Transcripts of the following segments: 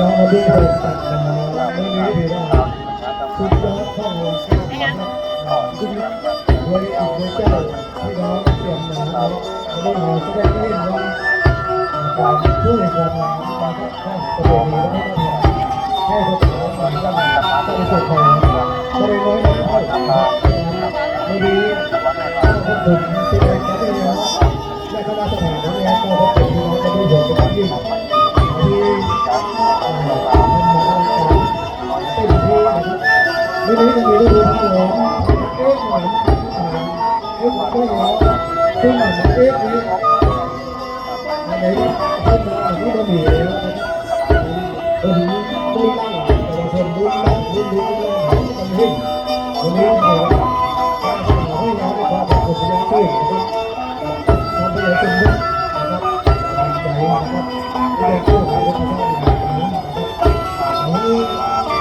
น้องมดูเลยตัดมาไม่มีพี่น้องสุดยอดข้อมูลครับคุณรวยอีกด้วยเจ้าพี่น้องเตรียมมาเนาะไม่ได้มาแสดงให้เห็นว่าการช่วยความงาครับท่านประเด็นนี้ไม่ต้องทำแค่เขาขอมาต้องต้องส่งมาไม่ได้น้อยนะเท่าครับไม่ดีต้องขอบคุณที่ได้ครับพี่น้องได้เข้ามาสถานะเนี่ยก็ขอบคุณพี่น้องจะได้เห็นเป็นยิ่งที่ วันนี้จะมีฤดูผสมเอ๊ะหวานเอ๊ะหวานก็ร้อนซึ่งมันเอ๊ะนี้อันไหนขึ้นมาอันนี้ก็มีแล้วนะครับวันนี้ไม่ตั้งแต่ละคนรุ่นตั้งรุ่นรุ่นรุ่นมันหิ้งวันนี้เรา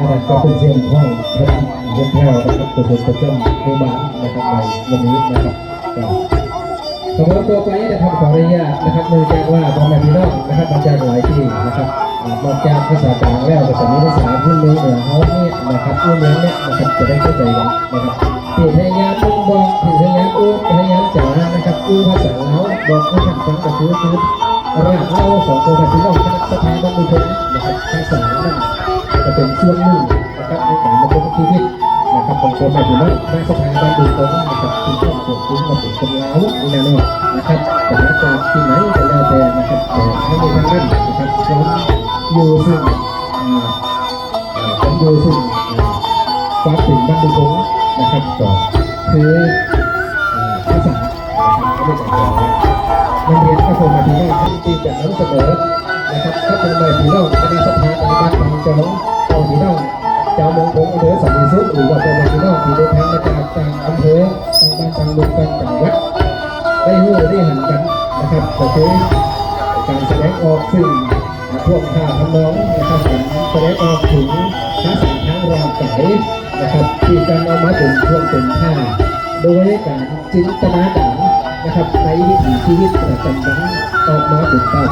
นรุ่นรุ่นล่าไอ้นี่ไอ้ไอ้นี่ไม่ได้นะครับไอ้เรารย์กันจากนั้นเราเป็นเรื่องข้อหาแค่แก้ข้อหาเราทำได้แคล้วก็รู้ผลมีผลอะไรก็ต้องเข้าเลยเรานะครับเขาเสิร์ฟเลยลักษณะมือนี่เป็นที่ทำให้นะครับเป็นเสียงของพระเยี่ยมแพ้วนะครับตัวเป็นประจำหมู่บ้านนะครับในวันนี้นะครับสำหรับตัวไปนะครับขออนุญาตนะครับเนื่องจากว่าพ่อแม่พี่น้องนะครับมาจากหลายที่นะครับนอกจากภาษากลางแล้วก็จะมีภาษาพื้นเมืองเหนือเขาเนี่ยนะครับพื้นเมืองเนี่ยนะครับจะได้เข้าใจกันนะครับที่พยายามมุ่งบอกที่พยายามอู้พยายามจ๋านะครับอู้ภาษาลาบอกให้ท่านฟังก็คือคือรากเหง้าของพ่อแม่พี่น้องคณะสถาบันบุญนะครับภาษานั้น จะเป็นช่วงหนึ่งนะครับในการดำรงชีวิตนะครับของคนมาถึงนั้นณสถาบันดูตรงนะครับคุณพ่อผมคุณมาถึงคนแลาวนี่แน่นอนนะครับแต่มาจากที่ไหนก็แล้วแต่นะครับแต่ให้ในทางนั้นนะครับผมอยู่ซึ่งอ่าอ่าผมอยู่ซึ่งความถึงบ้านดูตรงนะครับก็คือภาษาไม่ได้แต่นักเรียนก็คงมาถึงว่าที่จะนำเสนอนะครับก็เป็นใบผีน้องคณะสภาในบ้านบา ต่างอำเภอต่างบ้านต่างเมืองต่างจังหวัดได้รู้ได้หันกันนะครับก็คือการแสดงออกซึ่งพวกข้าทำนองนะครับการแสดงออกถึงภาษาทางรางไก่นะครับที่การเอามาเป็นช่วงเป็นท่าโดยการจินตนาการนะครับในวิถีชีวิตประจำวันออกมาเป็นภา